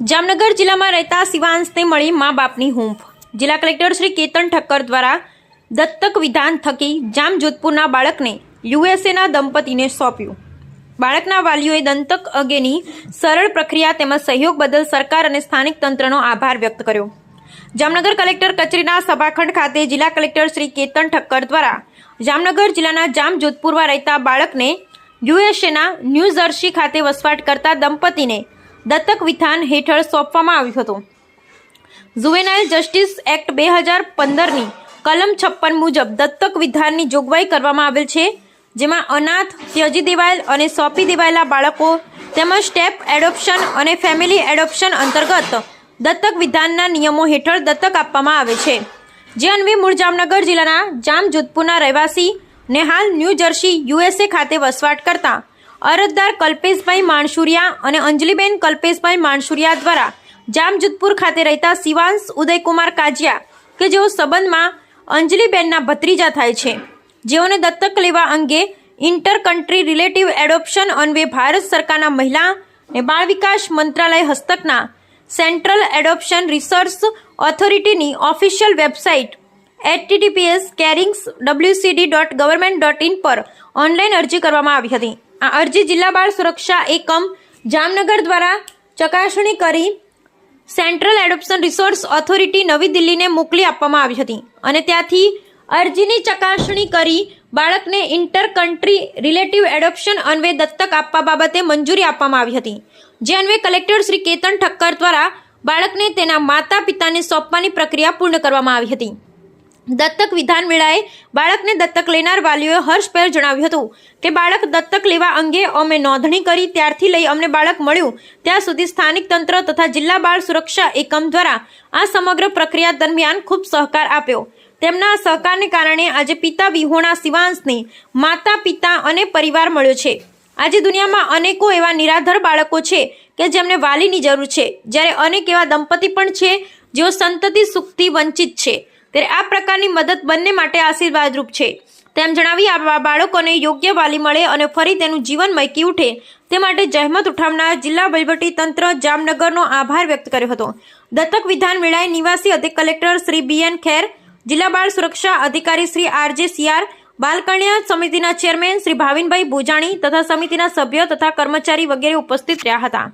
જામનગર જિલ્લામાં રહેતા શિવાંશને મળી મા બાપની હૂંફ. જિલ્લા કલેક્ટર શ્રી કેતન ઠક્કર દ્વારા દત્તક વિધાન થકી જામ જોધપુરના બાળકને યુએસએના દંપતીને સોંપ્યું. બાળકના વાલીઓએ દંતક અંગેની સરળ પ્રક્રિયા તેમજ સહયોગ બદલ સરકાર અને સ્થાનિક તંત્રનો આભાર વ્યક્ત કર્યો. જામનગર કલેક્ટર કચેરીના સભાખંડ ખાતે જિલ્લા કલેક્ટર શ્રી કેતન ઠક્કર દ્વારા જામનગર જિલ્લાના જામ જોધપુરમાં રહેતા બાળકને યુએસએના ન્યૂ જર્સી ખાતે વસવાટ કરતા દંપતીને દત્તક વિધાન હેઠળ સોંપવામાં આવ્યું હતું. જુવેનાઇલ જસ્ટિસ એક્ટ બે હજાર પંદરની કલમ છપ્પન મુજબ દત્તક વિધાનની જોગવાઈ કરવામાં આવેલ છે, જેમાં અનાથ, ત્યજી દેવાયેલ અને સોંપી દેવાયેલા બાળકો તેમજ સ્ટેપ એડોપ્શન અને ફેમિલી એડોપ્શન અંતર્ગત દત્તક વિધાનના નિયમો હેઠળ દત્તક આપવામાં આવે છે. જે અન્વયે મૂળ જામનગર જિલ્લાના જામ જોધપુરના રહેવાસી ને હાલ ન્યૂ જર્સી યુએસએ ખાતે વસવાટ કરતા અરજદાર કલ્પેશભાઈ માણસુરિયા અને અંજલિબેન કલ્પેશભાઈ માણસુરિયા દ્વારા જામજોધપુર ખાતે રહેતા શિવાંશ ઉદયકુમાર કાજિયા કે જેઓ સંબંધમાં અંજલિબેનના ભત્રીજા થાય છે. જેઓને દત્તક લેવા અંગે ઇન્ટર કન્ટ્રી રિલેટિવ એડોપ્શન અન્વે ભારત સરકારના મહિલા અને બાળ વિકાસ મંત્રાલય હસ્તકના central adoption research ઓથોરિટીની official website HTTPS carings WCD dot government dot in પર ઓનલાઈન અરજી કરવામાં આવી હતી. આ અરજી જિલ્લા બાળ સુરક્ષા એકમ જામનગર દ્વારા ચકાસણી કરી સેન્ટ્રલ એડોપ્શન રિસોર્સ ઓથોરિટી નવી દિલ્હીને મોકલી આપવામાં આવી હતી અને ત્યાંથી અરજીની ચકાસણી કરી બાળકને ઇન્ટર કન્ટ્રી રિલેટિવ એડોપ્શન અન્વે દત્તક આપવા બાબતે મંજૂરી આપવામાં આવી હતી. જે અન્વે કલેક્ટર શ્રી કેતન ઠક્કર દ્વારા બાળકને તેના માતા પિતાને સોંપવાની પ્રક્રિયા પૂર્ણ કરવામાં આવી હતી. દત્તક વિધાન વેળાએ બાળકને દત્તક લેનાર વાલીઓએ હર્ષભેર જણાવ્યું હતું કે બાળક દત્તક લેવા અંગે અમે નોંધણી કરી ત્યારથી લઈ અમને બાળક મળ્યું. ત્યાં સુધી સ્થાનિક તંત્ર તથા જિલ્લા બાળ સુરક્ષા એકમ દ્વારા આ સમગ્ર પ્રક્રિયા દરમિયાન ખૂબ સહકાર આપ્યો. તેમના સહકારને કારણે આજે પિતા વિહોણા શિવાંશને માતા, પિતા અને પરિવાર મળ્યો છે. આજે દુનિયામાં અનેકો એવા નિરાધર બાળકો છે કે જેમને વાલીની જરૂર છે. જ્યારે અનેક એવા દંપતી પણ છે જેઓ સંતતિ, સુખથી વંચિત છે. ત્યારે આ પ્રકારની મદદ બંને માટે આશીર્વાદરૂપ છે. તેમ જણાવી આ બાળકોને યોગ્ય વાલી મળે અને ફરી તેનું જીવન મયકી ઉઠે, તે માટે જહેમત ઉઠાવનાર જિલ્લા તંત્ર જામનગરનો આભાર વ્યક્ત કર્યો હતો. દત્તક વિધાન વેળાએ નિવાસી અધિક collector Shri B N Kher, જિલ્લા બાળ સુરક્ષા અધિકારી શ્રી આરજે સીઆર, બાલ કલ્યાણ સમિતિના ચેરમેન શ્રી ભાવિનભાઈ ભુજાણી તથા સમિતિના સભ્યો તથા કર્મચારી વગેરે ઉપસ્થિત રહ્યા હતા.